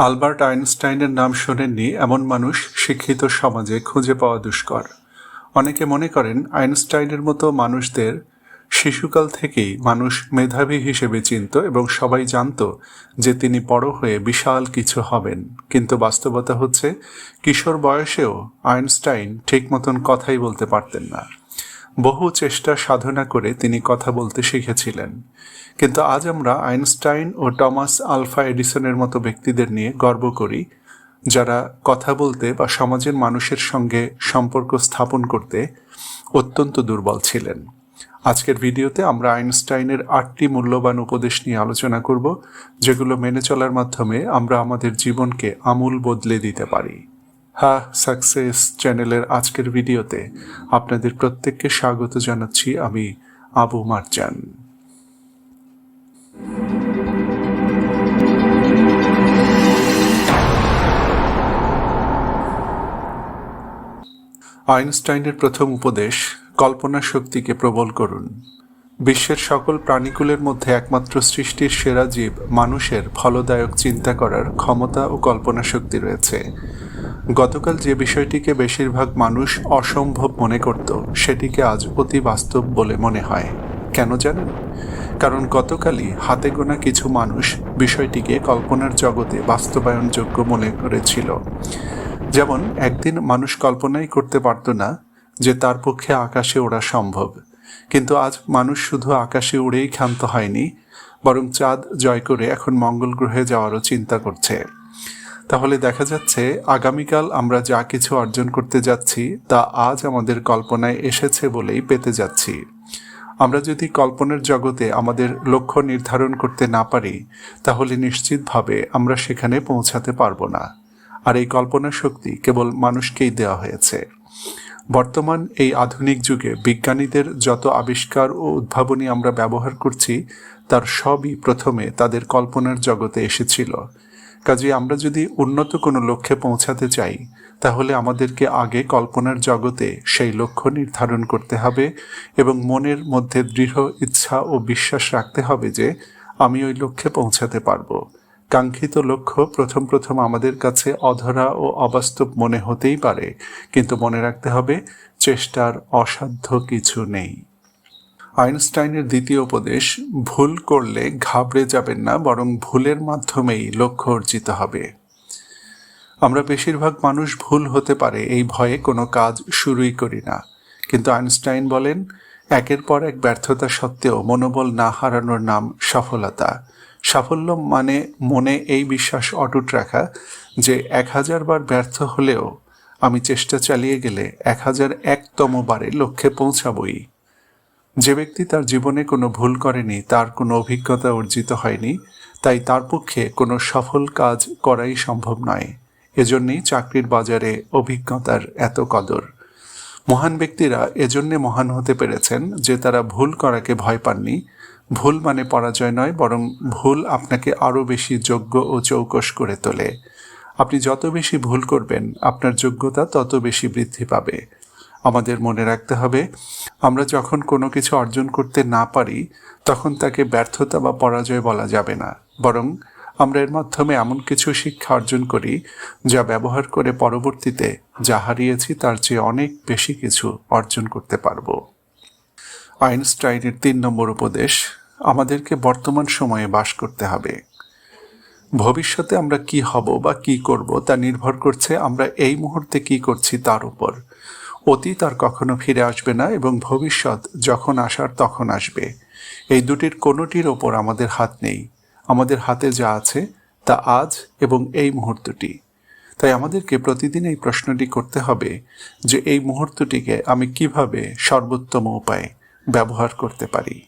Albert আইনস্টাইনের নাম শোনেননি এমন মানুষ শিক্ষিত সমাজে খুঁজে পাওয়া দুষ্কর। অনেকে মনে করেন আইনস্টাইনের মতো মানুষদের শিশুকাল থেকেই মানুষ মেধাবী হিসেবে চিনত এবং সবাই জানত যে তিনি বড় হয়ে বিশাল কিছু হবেন। কিন্তু বাস্তবতা হচ্ছে, কিশোর বয়সেও আইনস্টাইন ঠিক মতন কথাই বলতে পারতেন না। বহু চেষ্টা সাধনা করে তিনি কথা বলতে শিখেছিলেন। কিন্তু আজ আমরা আইনস্টাইন ও টমাস আলফা এডিসনের মতো ব্যক্তিদের নিয়ে গর্ব করি, যারা কথা বলতে বা সমাজের মানুষের সঙ্গে সম্পর্ক স্থাপন করতে অত্যন্ত দুর্বল ছিলেন। আজকের ভিডিওতে আমরা আইনস্টাইনের আটটি মূল্যবান উপদেশ নিয়ে আলোচনা করব, যেগুলো মেনে চলার মাধ্যমে আমরা আমাদের জীবনকে আমূল বদলে দিতে পারি। হা সাকসেস চ্যানেলের আজকের ভিডিওতে আপনাদের প্রত্যেককে স্বাগত জানাচ্ছি আমি আবু মারজান। আইনস্টাইনের প্রথম উপদেশ, কল্পনা শক্তিকে প্রবল করুন। বিশ্বের সকল প্রাণীকুলের মধ্যে একমাত্র সৃষ্টির সেরা জীব মানুষের ফলদায়ক চিন্তা করার ক্ষমতা ও কল্পনা শক্তি রয়েছে। গতকাল যে বিষয়টিকে বেশিরভাগ মানুষ অসম্ভব মনে করত, সেটিকে আজ অতি বাস্তব বলে মনে হয়। কেন জানেন? কারণ গতকালই হাতে গোনা কিছু মানুষ বিষয়টিকে কল্পনার জগতে বাস্তবায়নযোগ্য মনে করেছিল। যেমন, একদিন মানুষ কল্পনাই করতে পারত না যে তার পক্ষে আকাশে ওড়া সম্ভব। কিন্তু আজ মানুষ শুধু আকাশে উড়েই ক্ষান্ত হয়নি, বরং চাঁদ জয় করে এখন মঙ্গল গ্রহে যাওয়ারও চিন্তা করছে। তাহলে দেখা যাচ্ছে আগামীকাল আমরা যা কিছু অর্জন করতে যাচ্ছি, তা আজ আমাদের কল্পনায় এসেছে বলেই পেতে যাচ্ছি। আমরা যদি কল্পনার জগতে আমাদের লক্ষ্য নির্ধারণ করতে না পারি, তাহলে নিশ্চিতভাবে আমরা সেখানে পৌঁছাতে পারব না। আর এই কল্পনা শক্তি কেবল মানুষকেই দেওয়া হয়েছে। বর্তমান এই আধুনিক যুগে বিজ্ঞানীদের যত আবিষ্কার ও উদ্ভাবনী আমরা ব্যবহার করছি, তার সবই প্রথমে তাদের কল্পনার জগতে এসেছিল। কাজে আমরা যদি উন্নত কোনো লক্ষ্যে পৌঁছাতে চাই, তাহলে আমাদেরকে আগে কল্পনার জগতে সেই লক্ষ্য নির্ধারণ করতে হবে এবং মনের মধ্যে দৃঢ় ইচ্ছা ও বিশ্বাস রাখতে হবে যে আমি ওই লক্ষ্যে পৌঁছাতে পারব। কাঙ্ক্ষিত লক্ষ্য প্রথম প্রথম আমাদের কাছে অধরা ও অবাস্তব মনে হতেই পারে, কিন্তু মনে রাখতে হবে চেষ্টার অসাধ্য কিছু নেই। আইনস্টাইনের দ্বিতীয় উপদেশ, ভুল করলে ঘাবড়ে যাবেন না, বরং ভুলের মাধ্যমেই লক্ষ্য অর্জিত হবে। আমরা বেশিরভাগ মানুষ ভুল হতে পারে, এই ভয়ে কোনো কাজ শুরুই করি না। কিন্তু আইনস্টাইন বলেন, একের পর এক ব্যর্থতা সত্ত্বেও মনোবল না হারানোর নাম সফলতা। সাফল্য মানে মনে এই বিশ্বাস অটুট রাখা যে এক হাজার বার ব্যর্থ হলেও আমি চেষ্টা চালিয়ে গেলে এক হাজার একতম বারে লক্ষ্যে পৌঁছাবই। যে ব্যক্তি তার জীবনে কোনো ভুল করেনি, তার কোনো অভিজ্ঞতা অর্জিত হয়নি, তাই তার পক্ষে কোনো সফল কাজ করাই সম্ভব নয়। এজন্যই চাকরির বাজারে অভিজ্ঞতার এত কদর। মহান ব্যক্তিরা এজন্যে মহান হতে পেরেছেন যে তারা ভুল করাকে ভয় পাননি। ভুল মানে পরাজয় নয়, বরং ভুল আপনাকে আরও বেশি যোগ্য ও চৌকস করে তোলে। আপনি যত বেশি ভুল করবেন, আপনার যোগ্যতা তত বেশি বৃদ্ধি পাবে। আমাদের মনে রাখতে হবে। আমরা যখন কোনো কিছু অর্জন করতে না পারি, তখন তাকে ব্যর্থতা বা পরাজয় বলা যাবে না। বরং আমরা এর মাধ্যমে এমন কিছু শিক্ষা অর্জন করি, যা ব্যবহার করে পরবর্তীতে যা হারিয়েছি তার চেয়ে অনেক বেশি কিছু অর্জন করতে পারব। আইনস্টাইনের তিন নম্বর উপদেশ, আমাদেরকে বর্তমান সময়ে বাস করতে হবে। ভবিষ্যতে আমরা কি হব বা কি করব তা নির্ভর করছে আমরা এই মুহূর্তে কি করছি তার উপর। অতীত আর কখনো ফিরে আসবে না এবং ভবিষ্যৎ যখন আসার তখন আসবে। এই দুটির কোনোটির ওপর আমাদের হাত নেই। আমাদের হাতে যা আছে, তা আজ এবং এই মুহূর্তটি। তাই আমাদেরকে প্রতিদিন এই প্রশ্নটি করতে হবে যে এই মুহূর্তটিকে আমি কীভাবে সর্বোত্তম উপায়ে ব্যবহার করতে পারি।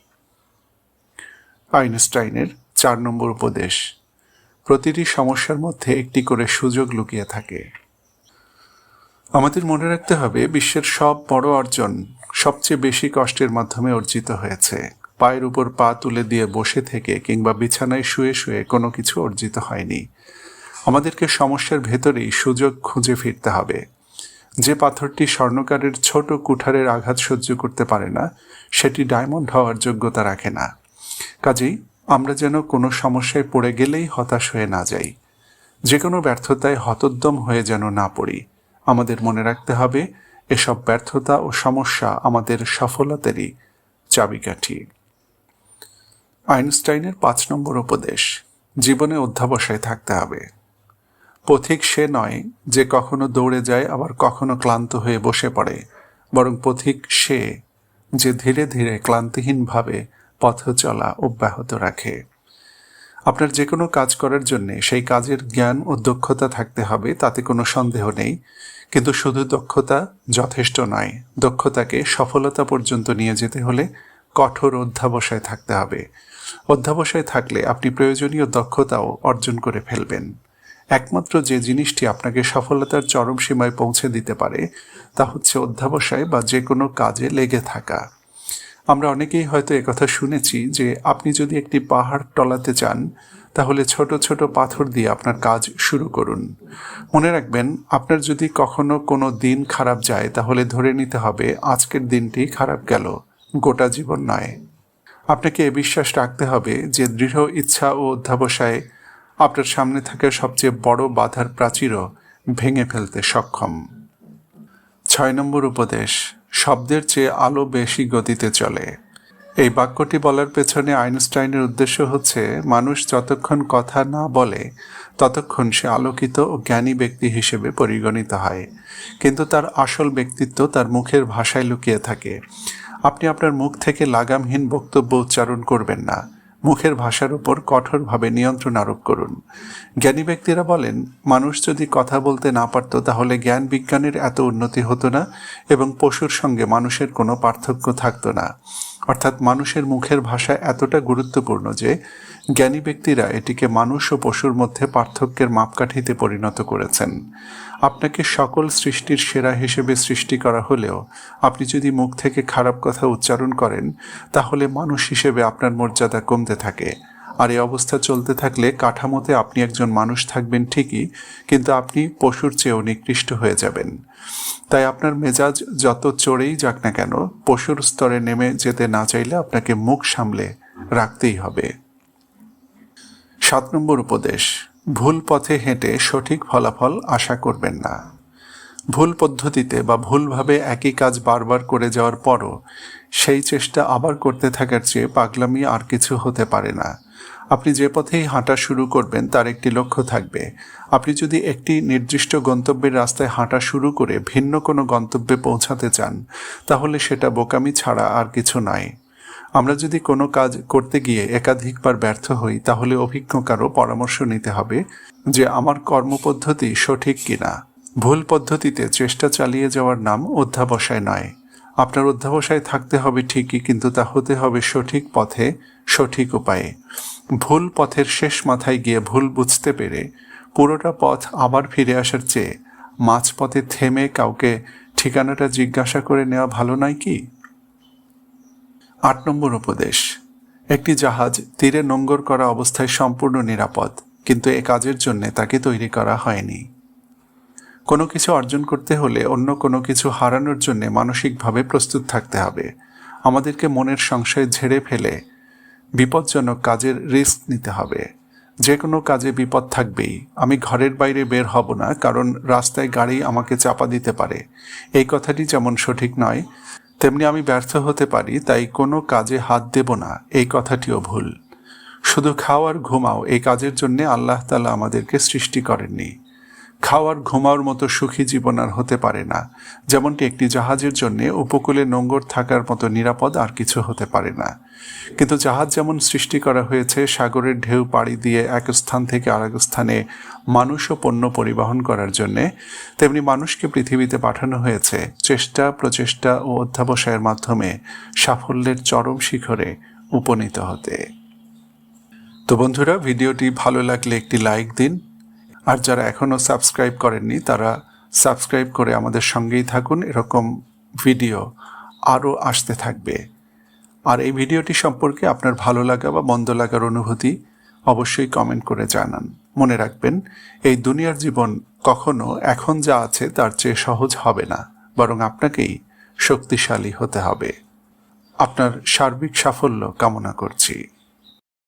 আইনস্টাইনের চার নম্বর উপদেশ, প্রতিটি সমস্যার মধ্যে একটি করে সুযোগ লুকিয়ে থাকে। আমাদের মনে রাখতে হবে, বিশ্বের সব বড় অর্জন সবচেয়ে বেশি কষ্টের মাধ্যমে অর্জিত হয়েছে। পায়ের উপর পা তুলে দিয়ে বসে থেকে কিংবা বিছানায় শুয়ে শুয়ে কোনো কিছু অর্জিত হয়নি। আমাদেরকে সমস্যার ভেতরেই সুযোগ খুঁজে ফিরতে হবে। যে পাথরটি স্বর্ণকারের ছোট কুঠারের আঘাত সহ্য করতে পারে না, সেটি ডায়মন্ড হওয়ার যোগ্যতা রাখে না। কাজেই আমরা যেন কোনো সমস্যায় পড়ে গেলেই হতাশ হয়ে না যাই। যে কোনো ব্যর্থতায় হতোদ্যম হয়ে যেন না পড়ি। আমাদের মনে রাখতে হবে, এসব ব্যর্থতা ও সমস্যা আমাদের সফলতারই চাবিকাঠি। আইনস্টাইনের পাঁচ নম্বর উপদেশ, জীবনে অধ্যাবসায় থাকতে হবে। পথিক সে নয় যে কখনো দৌড়ে যায়, আবার কখনো ক্লান্ত হয়ে বসে পড়ে। বরং পথিক সে যে ধীরে ধীরে ক্লান্তিহীনভাবে পথ চলা অব্যাহত রাখে। আপনার যে কোনো কাজ করার জন্য সেই কাজের জ্ঞান ও দক্ষতা থাকতে হবে, তাতে কোনো সন্দেহ নেই। কিন্তু শুধু দক্ষতা যথেষ্ট নয়, দক্ষতাকে সফলতা পর্যন্ত নিয়ে যেতে হলে কঠোর অধ্যাবসায় থাকতে হবে। অধ্যাবসায় থাকলে আপনি প্রয়োজনীয় দক্ষতাও অর্জন করে ফেলবেন। একমাত্র যে জিনিসটি আপনাকে সফলতার চরম সীমায় পৌঁছে দিতে পারে, তা হচ্ছে অধ্যাবসায় বা যে কোনো কাজে লেগে থাকা। আমরা অনেকেই হয়তো একথা শুনেছি যে আপনি যদি একটি পাহাড় টলাতে চান তাহলে ছোট ছোট পাথর দিয়ে আপনার কাজ শুরু করুন। মনে রাখবেন, আপনার যদি কখনো কোনো দিন খারাপ যায়, তাহলে ধরে নিতে হবে, আজকের দিনটি খারাপ গেল, গোটা জীবন নয়। আপনাকে এ বিশ্বাস রাখতে হবে যে, দৃঢ় ইচ্ছা ও অধ্যাবসায় আপনার সামনে থাকা সবচেয়ে বড় বাধার প্রাচীরও ভেঙে ফেলতে সক্ষম। ছয় নম্বর উপদেশ, শব্দের চেয়ে আলো বেশি গতিতে চলে। এই বাক্যটি বলার পেছনে আইনস্টাইনের উদ্দেশ্য হচ্ছে, মানুষ যতক্ষণ কথা না বলে, ততক্ষণ সে আলোকিত ও জ্ঞানী ব্যক্তি হিসেবে পরিগণিত হয়। কিন্তু তার আসল ব্যক্তিত্ব তার মুখের ভাষায় লুকিয়ে থাকে। আপনি আপনার মুখ থেকে লাগামহীন বক্তব্য উচ্চারণ করবেন না। মুখের ভাষার উপর কঠোরভাবে নিয়ন্ত্রণ আরোপ করুন। জ্ঞানী ব্যক্তিরা বলেন, মানুষ যদি কথা বলতে না পারত তাহলে জ্ঞান বিজ্ঞানের এত উন্নতি হতো না এবং পশুর সঙ্গে মানুষের কোনো পার্থক্য থাকতো না। অর্থাৎ মানুষের মুখের ভাষা এতটা গুরুত্বপূর্ণ যে জ্ঞানী ব্যক্তিরা এটিকে মানুষ ও পশুর মধ্যে পার্থক্যের মাপকাঠিতে পরিণত করেছেন। আপনাকে সকল সৃষ্টির সেরা হিসেবে সৃষ্টি করা হলেও আপনি যদি মুখ থেকে খারাপ কথা উচ্চারণ করেন, তাহলে মানুষ হিসেবে আপনার মর্যাদা কমতে থাকে। আর এই অবস্থা চলতে থাকলে কাঠামোতে আপনি একজন মানুষ থাকবেন ঠিকই, কিন্তু আপনি পশুর চেয়েও নিকৃষ্ট হয়ে যাবেন। তাই আপনার মেজাজ যত চড়েই যাক না কেন, পশুর স্তরে নেমে যেতে না চাইলে আপনাকে মুখ সামলে রাখতেই হবে। সাত নম্বর উপদেশ, ভুল পথে হেঁটে সঠিক ফলাফল আশা করবেন না। ভুল পদ্ধতিতে বা ভুলভাবে একই কাজ বারবার করে যাওয়ার পরও সেই চেষ্টা আবার করতে থাকার চেয়ে পাগলামি আর কিছু হতে পারে না। আপনি যে পথেই হাঁটা শুরু করবেন, তার একটি লক্ষ্য থাকবে। আপনি যদি একটি নির্দিষ্ট গন্তব্যের রাস্তায় হাঁটা শুরু করে ভিন্ন কোনো গন্তব্যে পৌঁছাতে চান, তাহলে সেটা বোকামি ছাড়া আর কিছু নয়। আমরা যদি কোনো কাজ করতে গিয়ে একাধিকবার ব্যর্থ হই, তাহলে অভিজ্ঞ কারও পরামর্শ নিতে হবে যে, আমার কর্মপদ্ধতি সঠিক কিনা? ভুল পদ্ধতিতে চেষ্টা চালিয়ে যাওয়ার নাম অধ্যাবসায় নয়। আপনার অধ্যাবসায় থাকতে হবে ঠিকই, কিন্তু তা হতে হবে সঠিক পথে, সঠিক উপায়ে। ভুল পথের শেষ মাথায় গিয়ে ভুল বুঝতে পেরে পুরোটা পথ আবার ফিরে আসার চেয়ে মাঝপথে থেমে কাউকে ঠিকানাটা জিজ্ঞাসা করে নেওয়া ভালো নয় কি? আট নম্বর উপদেশ। একটি জাহাজ তীরে নোঙ্গর করা অবস্থায় সম্পূর্ণ নিরাপদ, কিন্তু এ কাজের জন্য তাকে তৈরি করা হয়নি। কোনো কিছু অর্জন করতে হলে অন্য কোনো কিছু হারানোর জন্য মানসিকভাবে প্রস্তুত থাকতে হবে। আমাদেরকে মনের সংশয় ঝেড়ে ফেলে বিপজ্জনক কাজের রিস্ক নিতে হবে। যে কোনো কাজে বিপদ থাকবেই। আমি ঘরের বাইরে বের হব না, কারণ রাস্তায় গাড়ি আমাকে চাপা দিতে পারে। এই কথাটি যেমন সঠিক নয়, তেমনি আমি ব্যর্থ হতে পারি, তাই কোনো কাজে হাত দেব না। এই কথাটিও ভুল। শুধু খাওয়ার ঘুমাও, এই কাজের জন্য আল্লাহ তালা আমাদেরকে সৃষ্টি করেননি। খাওয়ার ঘুমাওয়ার মতো সুখী জীবন আর হতে পারে না। যেমনটি একটি জাহাজের জন্য উপকূলে নোঙ্গর থাকার মতো নিরাপদ আর কিছু হতে পারে না। কিন্তু জাহাজ যেমন সৃষ্টি করা হয়েছে, সাগরের ঢেউ পাড়ি দিয়ে এক স্থান থেকে আরেক স্থানে মানুষ ও পণ্য পরিবহন করার জন্যে তেমনি মানুষকে পৃথিবীতে পাঠানো হয়েছে। চেষ্টা, প্রচেষ্টা ও অধ্যাবসায়ের মাধ্যমে সাফল্যের চরম শিখরে উপনীত হতে। তো বন্ধুরা, ভিডিওটি ভালো লাগলে একটি লাইক দিন আর যারা এখনও সাবস্ক্রাইব করেননি, তারা সাবস্ক্রাইব করে আমাদের সঙ্গেই থাকুন। এরকম ভিডিও আরও আসতে থাকবে। আর এই ভিডিওটি সম্পর্কে আপনার ভালো লাগা বা মন্দ লাগার অনুভূতি অবশ্যই কমেন্ট করে জানান। মনে রাখবেন, এই দুনিয়ার জীবন কখনো এখন যা আছে তার চেয়ে সহজ হবে না, বরং আপনাকেই শক্তিশালী হতে হবে। আপনার সার্বিক সাফল্য কামনা করছি।